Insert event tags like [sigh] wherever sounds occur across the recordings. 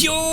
Yo!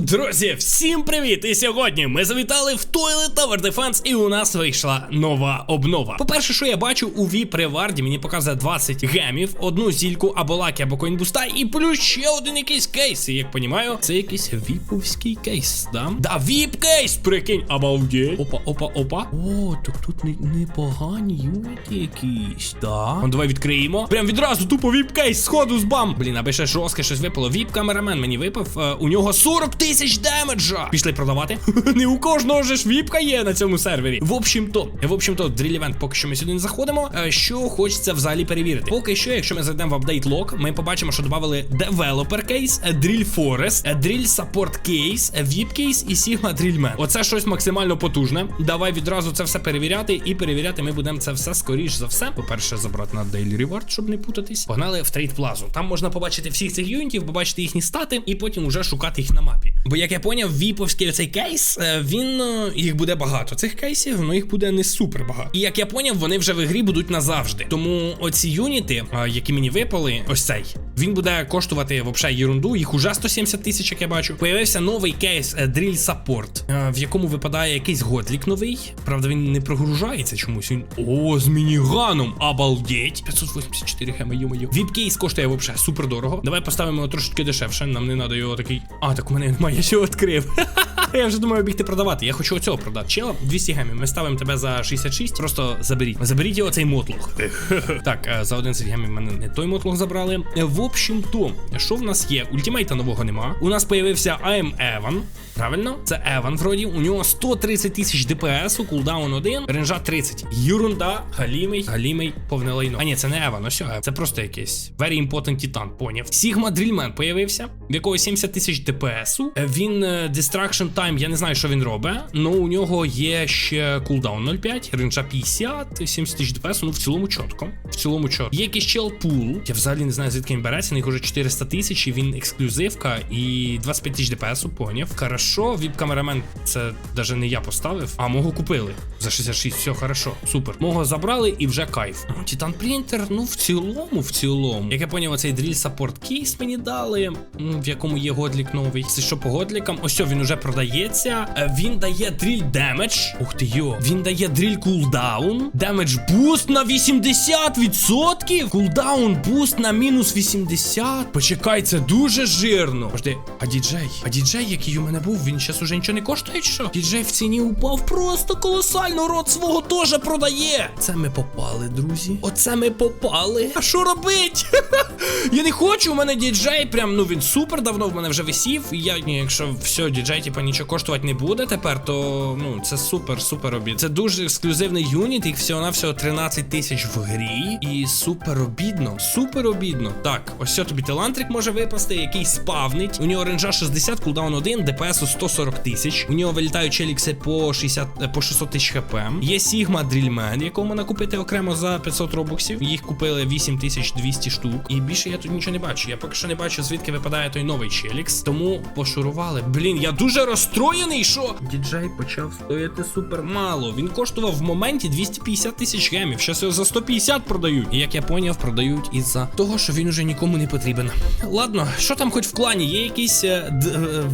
Друзі, всім привіт! І сьогодні ми завітали в Toilet Tower Defense і у нас вийшла нова обнова. По-перше, що я бачу у VIP реварді, мені показує 20 гемів, одну зільку або лаки, або коінбуста, і плюс ще один якийсь кейс. І як понімаю, це якийсь віповський кейс, да? Да, віп кейс, прикинь, обалдеть. Опа, опа, опа. О, так тут не, непогані юніти якісь, да? Ну, давай відкриємо. Прям відразу тупо віп кейс, сходу з бам. Блін, аби ще жорстке щось випало. Віп камерамен мені випав. Е, у нього 40 тисяч демеджа. Пішли продавати. [laughs] не у кожного ж віпка є на цьому сервері. В общем-то, в общем-то, дріль івент, поки що ми сюди не заходимо. Е, Що хочеться взагалі перевірити. Поки що, якщо ми зайдемо в апдейт лог, ми побачимо, що додали Developer кейс, Drill Forest, е, Drill Support кейс, VIP кейс і Sigma Drillman. Оце щось максимально потужне. Давай відразу це все перевіряти. І перевіряти ми будемо це все скоріш за все. По-перше, забрати на Daily Reward, щоб не путатись. Погнали в трейд плазу. Там можна побачити всіх цих юнітів, побачити їхні стати, і потім уже шукати їх на мапі. Бо як я поняв, віповський оцей кейс, е, він е, їх буде багато. Цих кейсів, ну їх буде не супер багато. І як я поняв, вони вже в ігрі будуть назавжди. Тому оці юніти, е, які мені випали, ось цей. Він буде коштувати взагалі ерунду. Їх уже 170 тисяч, як я бачу. Появився новий кейс е, Drill Support, е, в якому випадає якийсь годлік новий. Правда, він не прогружається чомусь. Він о, з мініганом. Обалдеть. 584 гема, йо-моє. Віп кейс коштує взагалі супер дорого. Давай поставимо його трошечки дешевше. Нам не треба його такий. А, так у мене немає, я ще відкрив. [laughs] Я вже думаю бігти продавати. Я хочу оцього продати. Чела, 200 гемів. Ми ставимо тебе за 66. Просто заберіть. Заберіть його цей мотлух. так, е, за 11 гемів мене не той мотлух забрали. Е, В общем то, що в нас є? Ультимейта нового нема. У нас появився АМ Еван. Правильно? Це Еван вроді. У нього 130 тисяч ДПС, кулдаун 1, ренжа 30. Юрунда, галімий, галімий, повне лайно. А ні, це не Еван, ось це просто якийсь Very Important Titan, поняв. Sigma Drillman появився, в якого 70 тисяч ДПСу. Е, Він е, Distraction Time, я не знаю, що він робить, але у нього є ще кулдаун 0,5, ренжа 50, 70 тисяч ДПСу, ну в цілому чітко. В цілому чітко. Є якийсь чел пул. Я взагалі не знаю, звідки він береться, на них уже 400 тисяч, і він ексклюзивка, і 25 тисяч ДПСу, поняв. Хорошо, віп-камерамен, це навіть не я поставив, а мого купили за 66. Все хорошо, супер. Мого забрали і вже кайф. Титан принтер, ну в цілому, в цілому. Як я поняв, цей дріль саппорт кейс мені дали, в якому є годлік новий. Це що по годлікам? Ось що, він уже продається. Е, Він дає дріль демедж. Ух ти йо. Він дає дріль кулдаун. Демедж буст на 80%. Кулдаун буст на мінус 80. Почекай, це дуже жирно. Пожди, а діджей? А діджей, який у мене був, він зараз уже нічого не коштує, чи що? Діджей в ціні упав просто колосально. Рот свого теж продає. Це ми попали, друзі. Оце ми попали. А що робить? [laughs] Я не хочу, у мене діджей прям, ну він супер давно в мене вже висів. І я, ні, якщо все, діджей, типа, нічого коштувати не буде тепер, то ну це супер, супер обід. Це дуже ексклюзивний юніт, їх всього на всього 13 тисяч в грі. І супер обідно. Супер обідно. Так, ось що тобі талантрик може випасти, який спавнить. У нього ренжа 60, кулдаун 1, ДПС 140 тисяч. У нього вилітають челікси по 60, е, по 600 тисяч хп. Є Сігма Дрільмен, якого можна купити окремо за 500 робоксів. Їх купили 8200 штук. І більше я тут нічого не бачу. Я поки що не бачу, звідки випадає той новий челікс. Тому пошурували. Блін, я дуже розстроєний, що діджей почав стояти супер мало. Він коштував в моменті 250 тисяч гемів. Щас його за 150 продають. І як я поняв, продають із-за того, що він уже нікому не потрібен. Ладно, що там хоч в клані? Є якісь е, е,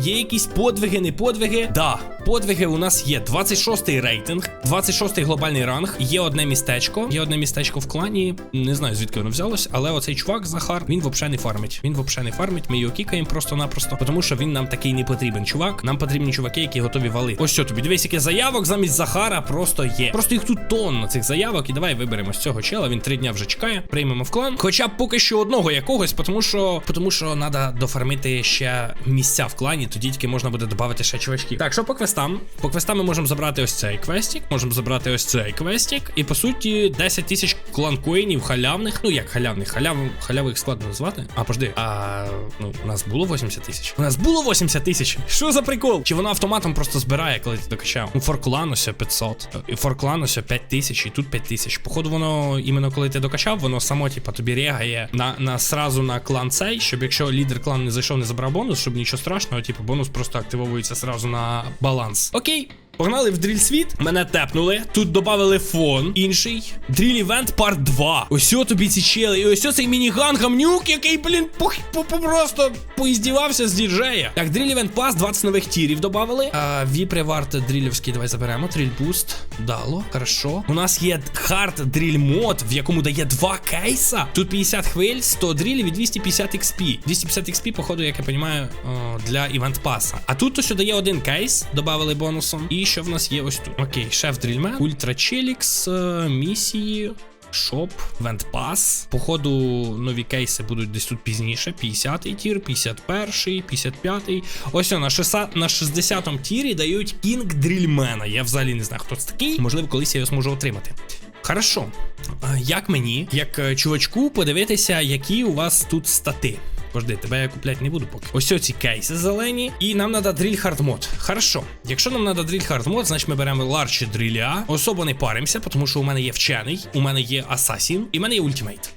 є якісь подвиги, не подвиги? Да, подвиги у нас є 26-й рейтинг, 26-й глобальний ранг. Є одне містечко. Є одне містечко в клані. Не знаю звідки воно взялось, але оцей чувак Захар, він взагалі не фармить. Він взагалі не фармить. Ми його кікаємо просто-напросто, тому що він нам такий не потрібен. Чувак, нам потрібні чуваки, які готові валити. Ось що тобі дивись, яке заявок замість Захара просто є. Просто їх тут тонна цих заявок. І давай виберемо з цього чела. Він три дня вже чекає. Приймемо в клан. Хоча поки що одного якогось, тому що тому що треба дофармити ще місця в клані, тоді тільки можна буде додати ще чувачків. Так, що по квестам? По квестам ми можемо забрати ось цей квестик, можемо забрати ось цей квестик. І по суті 10 тисяч кланкоїнів халявних. Ну як халявних, халяв, халяви їх складно назвати. А пожди, а ну у нас було 80 тисяч. У нас було 80 тисяч. Що за прикол? Чи вона автоматом просто збирає, коли ти докачав? У Форклан ось 500, і Форклан ось 5 тисяч, і тут 5 тисяч. Походу, воно іменно коли ти докачав, воно само, типа, тобі регає на, на сразу на клан цей, щоб якщо лідер клан не зайшов, не забрав бонус, щоб нічого страшного, типу, бонус просто активовується сразу на баланс. Окей. Погнали в дріль світ. Мене тепнули. Тут додали фон. Інший. Дріль івент парт 2. Ось тобі ці чели. І ось цей мініган гамнюк, який, блін, просто поіздівався з діджея. Так, дріль івент пас, 20 нових тірів додали. Віпри варт дрілівський, давай заберемо. Дріль буст. Дало. Хорошо. У нас є хард дріль мод, в якому дає два кейса. Тут 50 хвиль, 100 дрілів і 250 XP. 250 XP, походу, як я розумію, для івент паса. А тут ось дає один кейс, додали бонусом. І що в нас є ось тут? Окей, шеф дрільмен, ультра челікс, е, місії. Шоп, Вент Пас. Походу, нові кейси будуть десь тут пізніше. 50-й тір, 51-й, 55-й. Ось о, на 60 на 60-му тірі дають Кінг Дрільмена. Я взагалі не знаю, хто це такий. Можливо, колись я його зможу отримати. Хорошо. Як мені, як е, чувачку, подивитися, які у вас тут стати? Пожди, тебе я купляти не буду поки. Ось ці кейси зелені. І нам треба дріль хард мод. Хорошо. Якщо нам треба дріль хард мод, значить ми беремо ларчі дріля. Особо не паримося, тому що у мене є вчений, у мене є асасін, і в мене є ультимейт.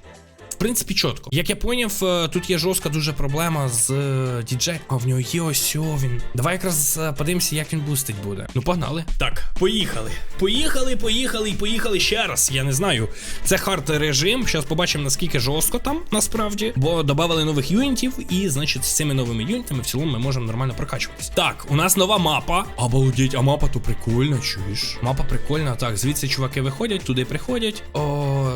Принципі, чітко. Як я поняв, е, тут є жорстка дуже проблема з е, діджей. А в нього є ось він. Давай якраз е, подивимося, як він бустить буде. Ну, погнали. Так, поїхали. Поїхали, поїхали і поїхали ще раз. Я не знаю. Це хард режим. Зараз побачимо, наскільки жорстко там насправді. Бо додали нових юнітів, і, значить, з цими новими юнітами в цілому ми можемо нормально прокачуватись. Так, у нас нова мапа. Обалдеть, а мапа то прикольна, чуєш? Мапа прикольна. Так, звідси чуваки виходять, туди приходять. О.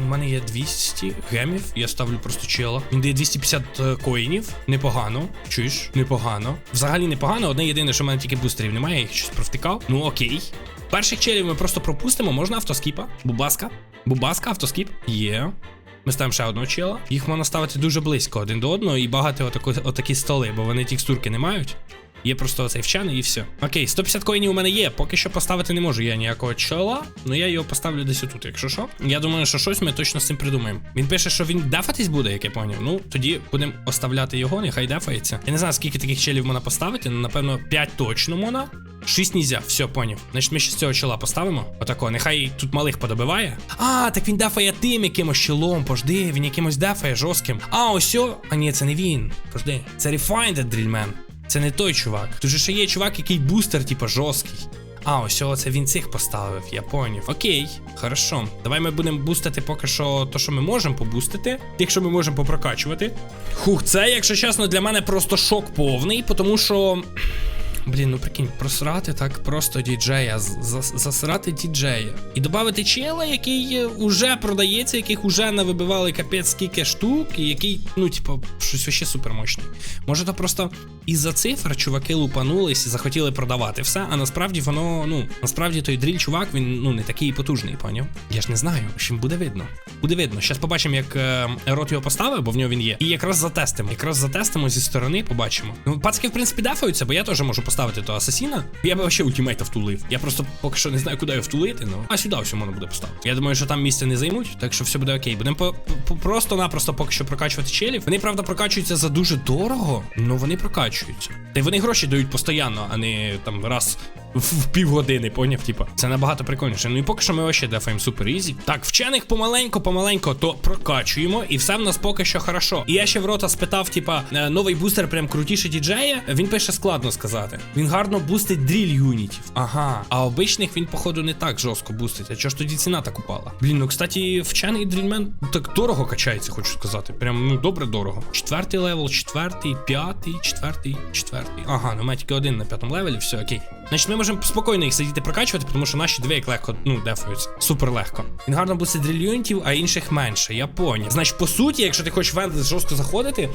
У мене є 200 гемів, я ставлю просто чела. Він дає 250 е, коїнів. Непогано. Чуєш? Непогано. Взагалі непогано. Одне єдине, що в мене тільки бустерів немає, я їх щось провтикав. Ну окей. Перших челів ми просто пропустимо, можна автоскіпа. Бубаска. Бубаска, автоскіп. Є. Ми ставимо ще одного чела. Їх можна ставити дуже близько один до одного і багато отако, отакі столи, бо вони текстурки не мають. Є просто оцей вчаний і все. Окей, 150 коїнів у мене є. Поки що поставити не можу я ніякого чола, але я його поставлю десь отут, якщо що. Я думаю, що щось ми точно з цим придумаємо. Він пише, що він дефатись буде, як я поняв. Ну, тоді будемо оставляти його, нехай дефається. Я не знаю, скільки таких челів можна поставити, але напевно 5 точно можна. 6 нельзя, все, поняв. Значить, ми ще з цього чола поставимо. Отако, нехай тут малих подобиває. А, так він дефає тим якимось чолом, пожди, він якимось дефає жорстким. А, ось. А ні, це не він. Пожди. Це Refined Drillman. Це не той чувак. Тут же ще є чувак, який бустер, типа, жорсткий. А, ось це він цих поставив, я поняв. Окей, хорошо. Давай ми будемо бустити поки що то, що ми можемо побустити. Якщо ми можемо попрокачувати. Хух, це, якщо чесно, для мене просто шок повний, тому що. Блін, ну прикинь, просрати так просто діджея, засрати діджея. І додати чела, який е, уже продається, яких уже навибивали капець скільки штук, і який, ну, типу, щось вообще супермощний. Може, то просто із-за цифр чуваки лупанулись і захотіли продавати все, а насправді воно, ну, насправді той дріль чувак, він ну не такий потужний, поняв? Я ж не знаю, общем, буде видно. Буде видно. Зараз побачимо, як е, рот його поставив, бо в нього він є. І якраз затестимо. Якраз затестимо зі сторони, побачимо. Ну, пацки, в принципі, дефаються, бо я теж можу поставити то асасіна. Я би вообще ультимейта втулив. Я просто поки що не знаю, куди його втулити, ну. А сюди все можна буде поставити. Я думаю, що там місце не займуть, так що все буде окей. Будемо по, просто-напросто поки що прокачувати челів. Вони, правда, прокачуються за дуже дорого, але вони прокачуються. Та й вони гроші дають постійно, а не там раз в, півгодини, поняв? Типа, це набагато прикольніше. Ну і поки що ми вообще дефаємо супер ізі. Так, вчених помаленько, помаленько то прокачуємо, і все в нас поки що хорошо. І я ще в рота спитав, типа, е, новий бустер прям крутіше діджея. Він пише складно сказати. Він гарно бустить дріль юнітів. Ага. А обичних він, походу, не так жорстко бустить. А чого ж тоді ціна так упала? Блін, ну кстати, вчений дрільмен так дорого качається, хочу сказати. Прям ну добре дорого. Четвертий левел, четвертий, п'ятий, четвертий, четвертий. Ага, ну має тільки один на п'ятому левелі, все окей. Значить, ми можемо спокійно їх сидіти прокачувати, тому що наші дві як легко, ну, дефаються. Супер легко. Він гарно бустить дрильюнтів, а інших менше. Я поняв. Значить, по суті, якщо ти хочеш в Ендлес жорстко заходити,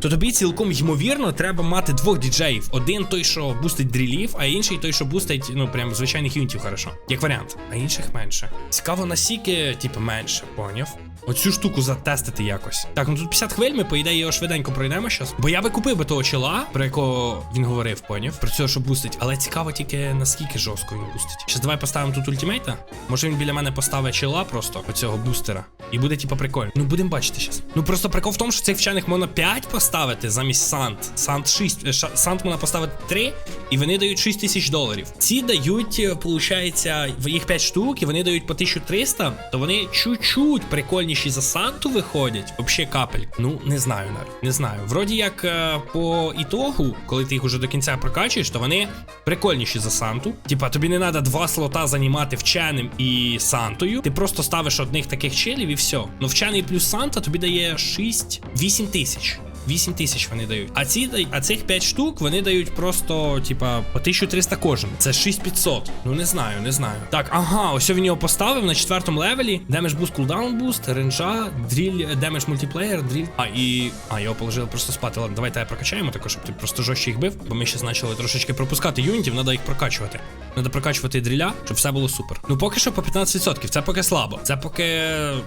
то тобі цілком ймовірно треба мати двох діджеїв. Один той, що бустить дрілів, а інший той, що бустить, ну прям звичайних юнітів, хорошо. Як варіант. А інших менше. Цікаво, насіки, типу, менше, поняв? Оцю штуку затестити якось. Так, ну тут 50 хвиль, ми, по ідеї, його швиденько пройдемо щас. Бо я би купив би того чола, про якого він говорив, поняв? Про цього, що бустить. Але цікаво тільки наскільки жорстко він бустить. Щас давай поставимо тут ультимейта. Може він біля мене поставить чела просто оцього бустера. І буде типа прикольно. Ну будемо бачити щас. Ну просто прикол в тому, що цих вчених можна 5 поставити замість Сант. Сант 6. е, Сант можна поставити 3, і вони дають 6 тисяч доларів. Ці дають, виходить, їх 5 штук, і вони дають по 1300, то вони чуть-чуть прикольніші за Санту виходять. Вообще капель. Ну, не знаю навіть, не знаю. Вроді як е, по ітогу, коли ти їх уже до кінця прокачуєш, то вони прикольніші за Санту. Типа, тобі не треба два слота займати вченим і Сантою. Ти просто ставиш одних таких челів все. Навчаний плюс Санта тобі дає 6-8 тисяч. 8 тисяч вони дають. А ці а цих 5 штук вони дають просто, типа, по 1300 кожен. Це 6500. Ну не знаю, не знаю. Так, ага, ось він його поставив на четвертому левелі. Демедж буст, кулдаун буст, ренджа, дріль, демедж мультиплеєр, дріль. А, і. А, його положили просто спати. Ладно, давайте прокачаємо також, щоб ти просто жорстче їх бив, бо ми ще почали трошечки пропускати юнітів, треба їх прокачувати. Треба прокачувати дріля, щоб все було супер. Ну поки що по 15%, це поки слабо. Це поки,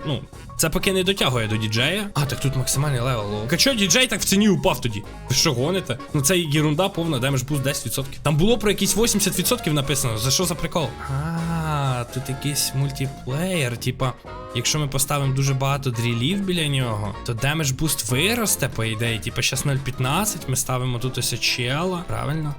ну, це поки не дотягує до діджея. А, так тут максимальний левел. чого діджей так в ціні упав тоді? Ви що гоните? Ну це єрунда повна, демедж буст 10%. Там було про якісь 80% написано. За що за прикол? А, тут якийсь мультиплеєр, типа. Якщо ми поставимо дуже багато дрілів біля нього, то демедж буст виросте, по ідеї. Типа щас 0.15, ми ставимо тут ось чела. Правильно?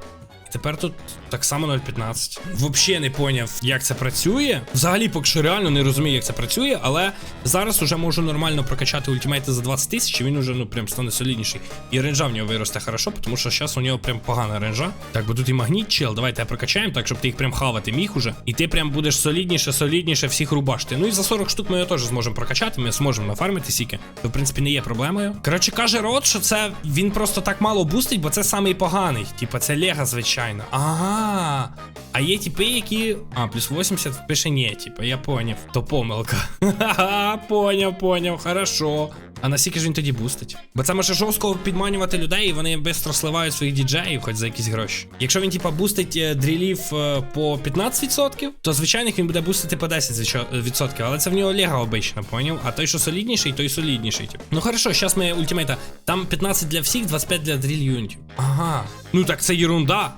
Тепер тут так само 0.15. Взагалі не поняв, як це працює. Взагалі, поки що реально не розумію, як це працює, але зараз уже можу нормально прокачати ультимейти за 20 тисяч, і він уже ну прям стане солідніший. І ренджа в нього виросте хорошо, тому що зараз у нього прям погана ренджа. Так, бо тут і магніт чел, давайте прокачаємо, так щоб ти їх прям хавати міг уже. І ти прям будеш солідніше, солідніше всіх рубашти. Ну і за 40 штук ми його теж зможемо прокачати, ми зможемо нафармити сіки. То, в принципі, не є проблемою. Коротше, каже рот, що це він просто так мало бустить, бо це самий поганий. Типа, це Лего, звичайно. Ага. А є типи, які. А, плюс 80 пише ні, типа, я поняв. То помилка. [laughs] Ха-ха, поняв, поняв, хорошо. А наскільки ж він тоді бустить? Бо це може жорстко підманювати людей, і вони швидко сливають своїх діджеїв, хоч за якісь гроші. Якщо він, типа, бустить е, дрілів е, по 15%, то звичайних він буде бустити по 10%, але це в нього Лего обично, поняв? А той, що солідніший, той солідніший. Тип. Ну хорошо, зараз ми ультимейта. Там 15 для всіх, 25 для дріль юнітів. Ага. Ну так це ерунда.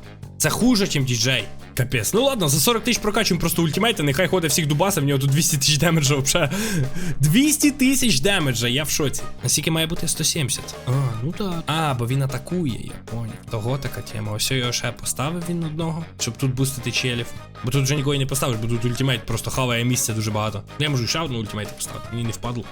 Це хуже, ніж діджей. Капець. Ну ладно, за 40 тисяч прокачуємо просто ультимейти, нехай ходить всіх дубаса, в нього тут 200 тисяч демеджа взагалі. 200 тисяч демеджа, я в шоці. Наскільки має бути 170? А, ну так. А, бо він атакує, я поняв. Того така тема. Ось його ще поставив він одного, щоб тут бустити челів. Бо тут вже нікого не поставиш, бо тут ультимейт просто хаває місце дуже багато. Я можу ще одну ультимейт поставити, мені не впадло.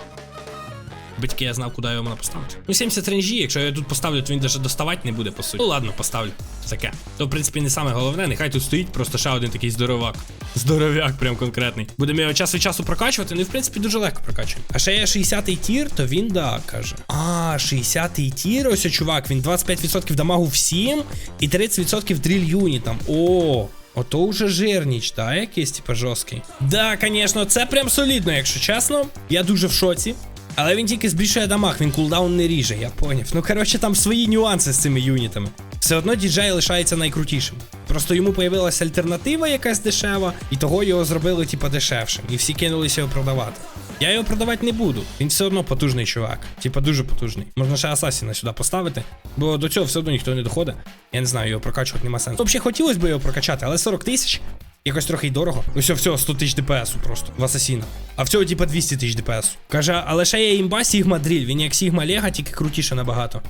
Батьки я знав, куди його можна поставити. Ну, 70 ренжі, якщо я тут поставлю, то він навіть доставати не буде, по суті. Ну ладно, поставлю. Таке. То, в принципі, не саме головне, нехай тут стоїть просто ще один такий здоровак. [laughs] Здоровяк, прям конкретний. Будемо його час від часу прокачувати, ну і в принципі дуже легко прокачуємо. А ще є 60-й тір, то він да, каже. А, 60-й тір, ось чувак, він 25% дамагу всім і 30% дріль юнітам. О! Ото вже жирніч, та якийсь типа жорсткий. Да, звісно, це прям солідно, якщо чесно. Я дуже в шоці. Але він тільки збільшує дамаг, він кулдаун не ріже, я поняв. Ну коротше, там свої нюанси з цими юнітами. Все одно діджей лишається найкрутішим. Просто йому появилася альтернатива якась дешева, і того його зробили, типа, дешевшим. І всі кинулися його продавати. Я його продавати не буду. Він все одно потужний чувак. Типа дуже потужний. Можна ще Асасіна сюди поставити, бо до цього все одно ніхто не доходить. Я не знаю, його прокачувати нема сенсу. Взагалі хотілося б його прокачати, але 40 тисяч. Якось трохи й дорого. Ось все, 100 тисяч ДПС просто в Асасіна. А в цього типа 200 тисяч ДПС. Каже, але ще є імба Сігма Дріль. Він як Сігма Лега, тільки крутіше набагато.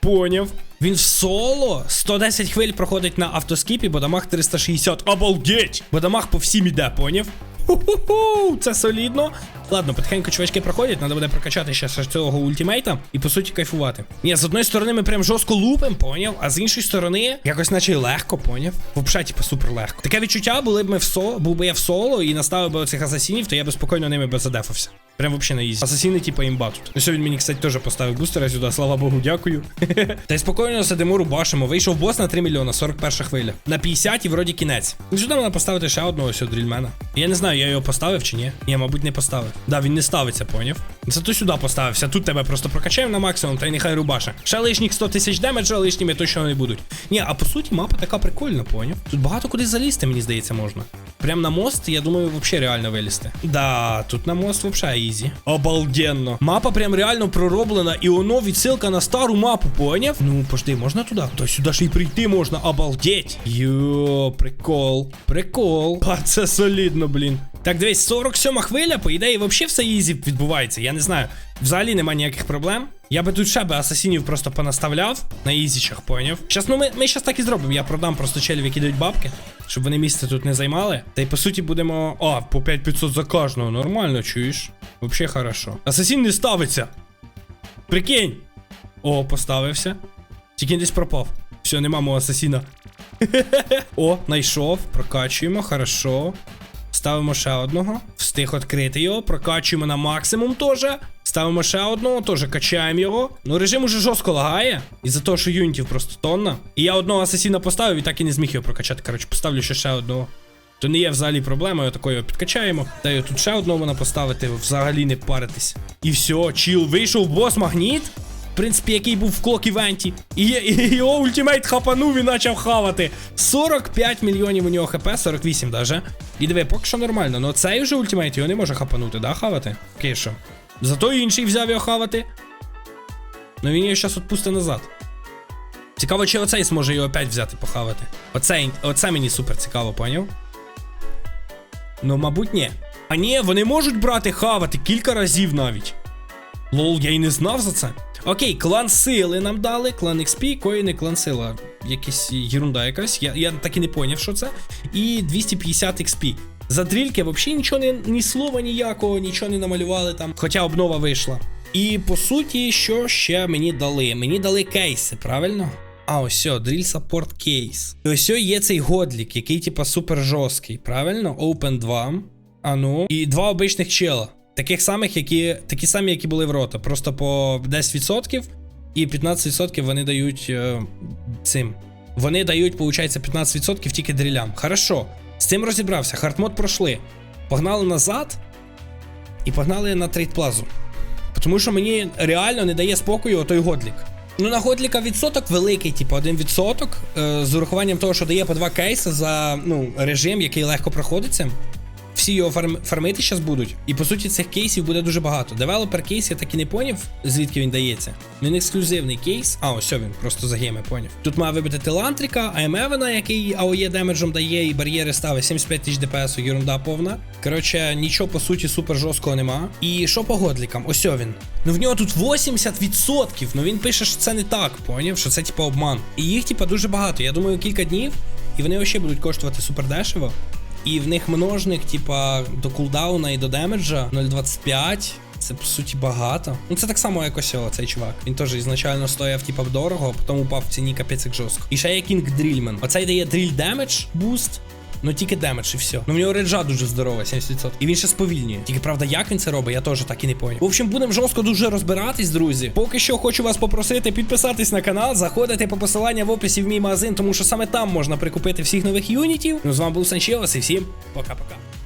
Поняв. Він в соло 110 хвиль проходить на автоскіпі, бо дамаг 360. Обалдеть! Бо дамаг по всім іде, поняв? Ху-ху-ху, це солідно. Ладно, потихеньку чувачки проходять, треба буде прокачати ще цього ультимейта і по суті кайфувати. Ні, з одної сторони ми прям жорстко лупим, поняв, а з іншої сторони якось наче легко, поняв. Взагалі, типу, супер легко. Таке відчуття, були б ми в соло, був би я в соло і наставив би оцих асасінів, то я би спокійно ними би задефався. Прям вообще на ізі. Асасіни, типу, імба. Ну, сьогодні мені, кстати, теж поставив бустера сюди, слава Богу, дякую. [laughs] Та й спокійно сидимо, рубашимо. Вийшов бос на 3 мільйона, 41 хвиля. На 50 і вроді кінець. Ну сюди можна поставити ще одного ось дрільмена. Я не знаю, я його поставив чи ні. Ні, мабуть, не поставив. Да, він не ставиться, поняв. Зато сюди поставився. Тут тебе просто прокачаємо на максимум, та й нехай рубаша. Ще лишніх 100 тисяч демеджа, лишніми точно не будуть. Ні, а по суті, мапа така прикольна, поняв. Тут багато куди залізти, мені здається, можна. Прям на мост, я думаю, взагалі реально вилізти. Да, тут на мост взагалі ізі. Обалденно. Мапа прям реально пророблена, і воно відсилка на стару мапу, поняв? Ну, пожди, можна туди? То сюди ж і прийти можна, обалдеть. Йо, прикол. Прикол. А це солідно, блін. Так, дивись, 47 хвиля, по ідеї, взагалі все ізі відбувається. Я не знаю. Взагалі нема ніяких проблем. Я би тут ще би асасінів просто понаставляв на ізічах, поняв? Щас, ну ми, ми щас так і зробимо. Я продам просто челів, які дають бабки, щоб вони місце тут не займали. Та й по суті будемо. А, по 5500 за кожного. Нормально, чуєш? Вообще хорошо. Асасін не ставиться. Прикинь. О, поставився. Тільки десь пропав. Все, нема мого асасіна. [laughs] О, знайшов. Прокачуємо, хорошо. Ставимо ще одного. Встиг відкрити його. Прокачуємо на максимум теж. Ставимо ще одного, теж качаємо його. Ну, режим уже жорстко лагає. Із-за того, що юнітів просто тонна. І я одного асасіна поставив і так і не зміг його прокачати. Коротше, поставлю ще ще одного. То не є взагалі проблемою, такою його підкачаємо. Та й тут ще одного поставити, взагалі не паритись. І все, чіл, вийшов бос магніт. Принципі, який був в клок івенті. І, і його ультимейт хапанув і почав хавати. 45 мільйонів у нього хп, 48 даже. І диви, поки що нормально. Ну цей вже ультимейт його не може хапанути, да, хавати? Окей, що? Зато інший взяв його хавати. Ну він його зараз відпустить назад. Цікаво, чи оцей зможе його опять взяти похавати. Оце, оце мені супер цікаво, поняв? Ну, мабуть, ні. А ні, вони можуть брати хавати кілька разів навіть. Лол, я й не знав за це. Окей, клан сили нам дали, клан XP, коїни, клан сила. Якась єрунда якась. Я, я так і не поняв, що це. І 250 XP. За дрільки взагалі нічого не ні слова ніякого, нічого не намалювали там. Хоча обнова вийшла. І по суті, що ще мені дали? Мені дали кейси, правильно? А, ось, Drill Support Case. І ось є цей годлік, який, типа, супер жорсткий, правильно? Open 2. А ну. І два обичних чела. Таких самих, які. Такі самі, які були в рота. Просто по 10% і 15% вони дають е, цим. Вони дають, виходить, 15% тільки дрілям. Хорошо. З цим розібрався. Хардмод пройшли. Погнали назад. І погнали на трейдплазу. Тому що мені реально не дає спокою отой годлік. Ну, на Годліка відсоток великий, типу, один відсоток. Е, з урахуванням того, що дає по два кейси за ну, режим, який легко проходиться. Всі його фарм... фармити зараз будуть. І по суті, цих кейсів буде дуже багато. Девелопер кейс я так і не поняв, звідки він дається. Він ексклюзивний кейс. А, ось він, просто за гейми поняв. Тут має вибити Телантрика, АМ Евена, який АОЄ демеджем дає, і бар'єри ставить 75 тисяч ДПС, ерунда повна. Коротше, нічого по суті супер жорсткого нема. І що по годлікам? Ось він. Ну в нього тут 80%. Ну він пише, що це не так, поняв, що це типа обман. І їх, типа, дуже багато. Я думаю, кілька днів, і вони ще будуть коштувати супер дешево. І в них множник, типа, до кулдауна і до демеджа 0.25. Це по суті багато. Ну це так само, як ось о, цей чувак. Він теж ізначально стояв, типа, дорого, а потім упав в ціні капець як жорстко. І ще є Кінг Дрільмен. Оцей дає дріль демедж буст. Ну тільки демедж і все. Ну в нього реджа дуже здорова, 70%. І він ще сповільнює. Тільки правда, як він це робить, я теж так і не поняв. В общем, будемо жорстко дуже розбиратись, друзі. Поки що хочу вас попросити підписатись на канал, заходити по посилання в описі в мій магазин, тому що саме там можна прикупити всіх нових юнітів. Ну з вами був Санчелос і всім пока-пока.